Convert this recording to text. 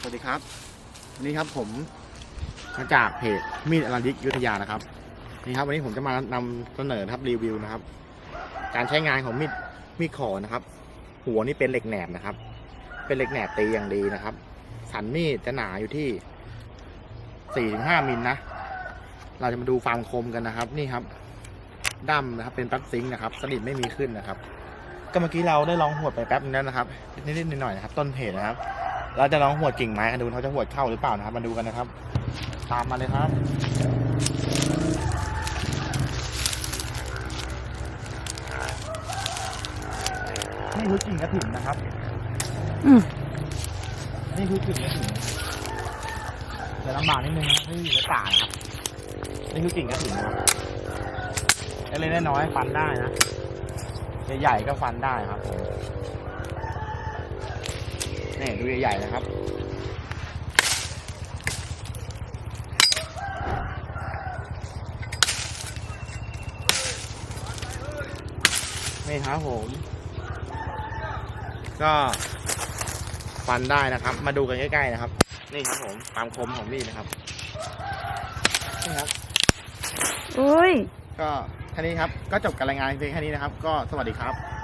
สวัสดีครับวันนี้ครับผมมาจากเพจมีดอลันยิกยุทธยานะครับ นี่ครับวันนี้ผมจะมานำเสนอครับรีวิวนะครับ การใช้งานของมีดมีดขอนะครับ หัวนี่เป็นเหล็กแหนบนะครับ เป็นเหล็กแหนบตีอย่างดีนะครับ สันมีดจะหนาอยู่ที่สี่ถึงห้ามิลนะ เราจะมาดูความคมกันนะครับ นี่ครับดั้มนะครับ เป็นปั๊กซิงค์นะครับ สนิทไม่มีขึ้นนะครับ ก็เมื่อกี้เราได้ลองหวดไปแป๊บนึงแล้วนะครับนิดๆหน่อยๆนะครับ ต้นเพจนะครับ เราจะลองหวดกิ่งไม้กันดูเขาจะหวดเข้าหรือเปล่านะครับ มาดูกันนะครับ ตามมาเลยครับนี่คือกิ่งกระถิ่นนะครับอืมนี่คือกิ่งกระถิ่นจะลำบากนิดนึงนะครับที่อยู่ในป่านะครับนี่คือกิ่งกระถิ่นนะครับเล็กๆน้อยๆฟันได้นะใหญ่ๆก็ฟันได้ครับผม นี่ดูใหญ่ๆนะครับนี่ครับผม ก็ฟันได้นะครับ มาดูกันใกล้ๆนะครับ นี่ครับผมความคมของมีดนะครับนี่ครับอุ้ย ก็แค่นี้ครับ ก็จบการรายงานเพียงแค่นี้นะครับ ก็สวัสดีครับ